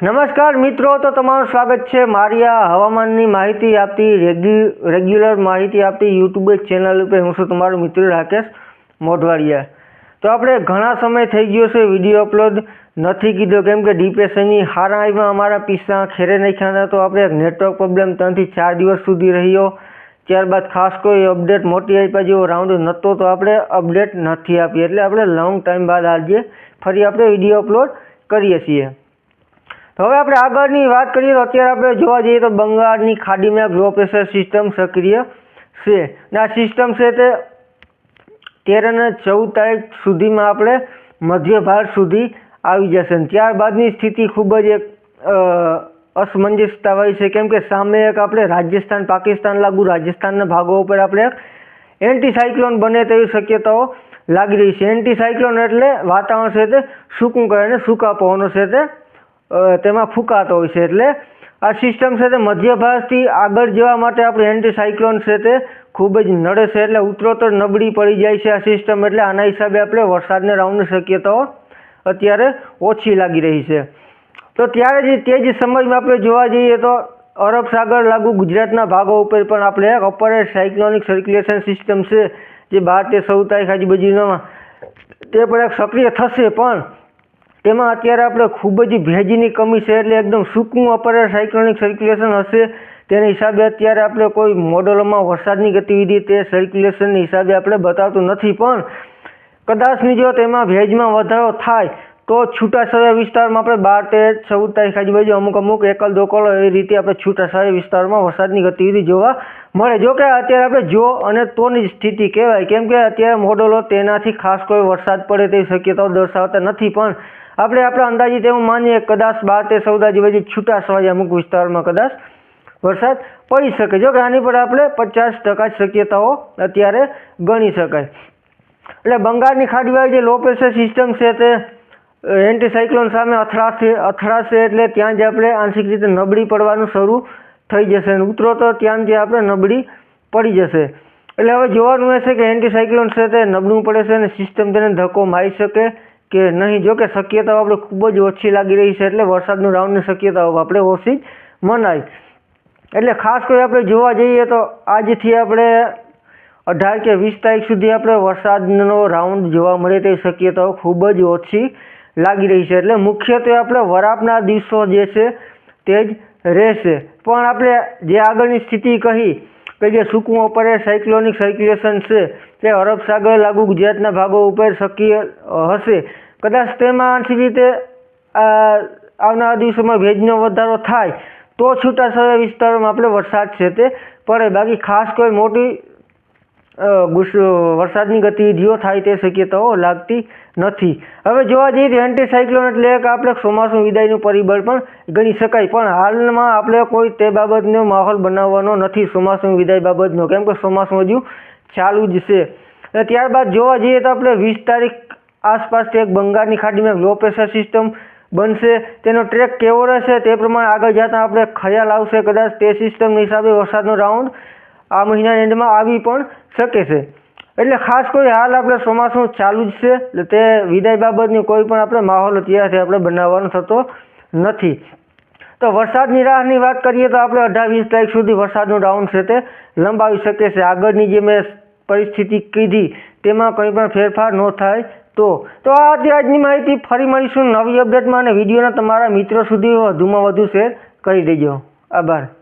નમસ્કાર મિત્રો, તો તમારું સ્વાગત છે મારી આ હવામાનની માહિતી આપતી રેગ્યુ, રેગ્યુલર માહિતી આપતી યુટ્યુબ ચેનલ ઉપર હું છું તમારો મિત્ર રાકેશ મોઢવાડિયા. તો આપણે ઘણા સમય થઈ ગયો છે વીડિયો અપલોડ નથી કીધો, કેમ કે ડિપ્રેશનની હારાઈમાં અમારા પીસા ખેરે નાખ્યા હતા, તો આપણે નેટવર્ક પ્રોબ્લેમ ત્રણથી ચાર દિવસ સુધી રહ્યો. ત્યારબાદ ખાસ કોઈ અપડેટ મોટી આપ્યા જેવો રાઉન્ડ નહોતો, તો આપણે અપડેટ નથી આપી. એટલે આપણે લોંગ ટાઈમ બાદ આજે ફરી આપણે વીડિયો અપલોડ કરીએ છીએ. હવે આપણે આગળની વાત કરીએ તો અત્યારે આપણે જોવા જઈએ તો બંગાળની ખાડીમાં લો પ્રેશર સિસ્ટમ સક્રિય છે. ને આ સિસ્ટમ છે તે તેર અને ચૌદ તારીખ સુધીમાં આપણે મધ્ય ભારત સુધી આવી જશે અને ત્યારબાદની સ્થિતિ ખૂબ જ એક અસમંજસતા હોય છે. કેમ કે સામે એક આપણે રાજસ્થાન, પાકિસ્તાન લાગુ રાજસ્થાનના ભાગો ઉપર આપણે એક એન્ટી સાયક્લોન બને તેવી શક્યતાઓ લાગી રહી છે. એન્ટી સાયક્લોન એટલે વાતાવરણ છે તે સૂકું કરે અને સૂકા પવનો છે તે તેમાં ફૂંકાતો હોય છે. એટલે આ સિસ્ટમ છે તે મધ્ય ભારતથી આગળ જવા માટે આપણે એન્ટીસાયક્લોન છે તે ખૂબ જ નડે છે. એટલે ઉત્તરોત્તર નબળી પડી જાય છે આ સિસ્ટમ એટલે આના હિસાબે આપણે વરસાદને રાઉન્ડની શક્યતાઓ અત્યારે ઓછી લાગી રહી છે. તો ત્યારે જે, તે જ સમયમાં આપણે જોવા જઈએ તો અરબ સાગર લાગુ ગુજરાતના ભાગો ઉપર પણ આપણે અપર સાયક્લોનિક સર્ક્યુલેશન સિસ્ટમ છે, જે બાર તે સૌ તારીખ આજુબાજુમાં, તે પણ એક સક્રિય થશે. પણ તેમાં અત્યારે આપણે ખૂબ જ ભેજની કમી છે એટલે એકદમ સૂકું અપર સાયક્લોનિક સર્ક્યુલેશન હશે. તેના હિસાબે અત્યારે આપણે કોઈ મોડલોમાં વરસાદની ગતિવિધિ તે સર્ક્યુલેશનની હિસાબે આપણે બતાવતું નથી. પણ કદાચની જો તેમાં ભેજમાં વધારો થાય તો છૂટાછવાયા વિસ્તારમાં આપણે બાર, તેર, ચૌદ તારીખ આજુબાજુ અમુક અમુક એકલ દોકલ એ રીતે આપણે છૂટાછવાયા વિસ્તારમાં વરસાદની ગતિવિધિ જોવા મળે. જો કે અત્યારે આપણે જો અને તોની સ્થિતિ કહેવાય. કેમ કે અત્યારે મોડલો તેનાથી ખાસ કોઈ વરસાદ પડે તેવી શક્યતાઓ દર્શાવતા નથી. પણ આપણે આપણા અંદાજિત એવું માનીએ કદાચ બાર, તેર, ચૌદ આજુબાજુ છૂટાછવાયા અમુક વિસ્તારમાં કદાચ વરસાદ પડી શકે. જો કે આની પર આપણે પચાસ ટકા શક્યતાઓ અત્યારે ગણી શકાય. એટલે બંગાળની ખાડીવાળી જે લો પ્રેશર સિસ્ટમ છે તે એન્ટી સાયક્લોન સામે અથડાશે અથડાશે એટલે ત્યાં જ આપણે આંશિક રીતે નબળી પડવાનું શરૂ થઈ જશે અને તો ત્યાં જ આપણે નબળી પડી જશે. એટલે હવે જોવાનું હશે કે એન્ટીસાયક્લોન છે તે નબળું પડે છે અને સિસ્ટમ તેને ધક્કો મારી શકે કે નહીં. જો કે શક્યતાઓ આપણે ખૂબ જ ઓછી લાગી રહી છે એટલે વરસાદનું રાઉન્ડની શક્યતાઓ આપણે ઓછી મનાય. એટલે ખાસ કરી આપણે જોવા જઈએ તો આજથી આપણે અઢાર કે વીસ તારીખ સુધી આપણે વરસાદનો રાઉન્ડ જોવા મળે તેવી શક્યતાઓ ખૂબ જ ઓછી લાગી રહી છે. એટલે મુખ્યત્વે આપણે વરાપના દિવસો જે છે તે જ રહેશે. પણ આપણે જે આગળની સ્થિતિ કહી કે જે સૂકું અપરે સાયક્લોનિક સર્ક્યુલેશન છે, તે અરબ સાગર લાગુ ગુજરાતના ભાગો ઉપર શક્ય હશે. કદાચ તેમાં આંશિક રીતે આવનારા દિવસોમાં ભેજનો વધારો થાય, તો છૂટાછવાયા વિસ્તારોમાં આપણે વરસાદ છે તે પડે. બાકી ખાસ કોઈ મોટી વરસાદની ગતિવિધિઓ થાય તે શક્યતાઓ લાગતી નથી. હવે જોવા જઈએ તો એન્ટીસાયક્લોન એટલે એક આપણે ચોમાસું વિદાયનું પરિબળ પણ ગણી શકાય, પણ હાલમાં આપણે કોઈ તે બાબતનો માહોલ બનાવવાનો નથી ચોમાસું વિદાય બાબતનો, કેમ કે ચોમાસું હજુ ચાલુ જ છે. અને ત્યારબાદ જોવા જઈએ તો આપણે વીસ તારીખ આસપાસ એક બંગાળની ખાડીમાં લો પ્રેશર સિસ્ટમ બનશે, તેનો ટ્રેક કેવો રહેશે તે પ્રમાણે આગળ જતાં આપણે ખ્યાલ આવશે, કદાચ તે સિસ્ટમના હિસાબે વરસાદનો રાઉન્ડ આ મહિનાના એન્ડમાં આવી પણ શકે છે. એટલે ખાસ કોઈ હાલ આપણે ચોમાસું ચાલુ જ છે, એટલે તે વિદાય બાબતની કોઈ પણ આપણે માહોલ અત્યારથી આપણે બનાવવાનો થતો નથી. તો વરસાદની રાહની વાત કરીએ તો આપણે અઢાર વીસ તારીખ સુધી વરસાદનું રાઉન્ડ છે તે લંબાવી શકે છે. આગળની જે મેં પરિસ્થિતિ કીધી તેમાં કંઈ પણ ફેરફાર ન થાય તો. તો આ આજની માહિતી. ફરી મળીશું નવી અપડેટમાં અને વિડીયોના તમારા મિત્રો સુધી વધુમાં વધુ શેર કરી દેજો. આભાર.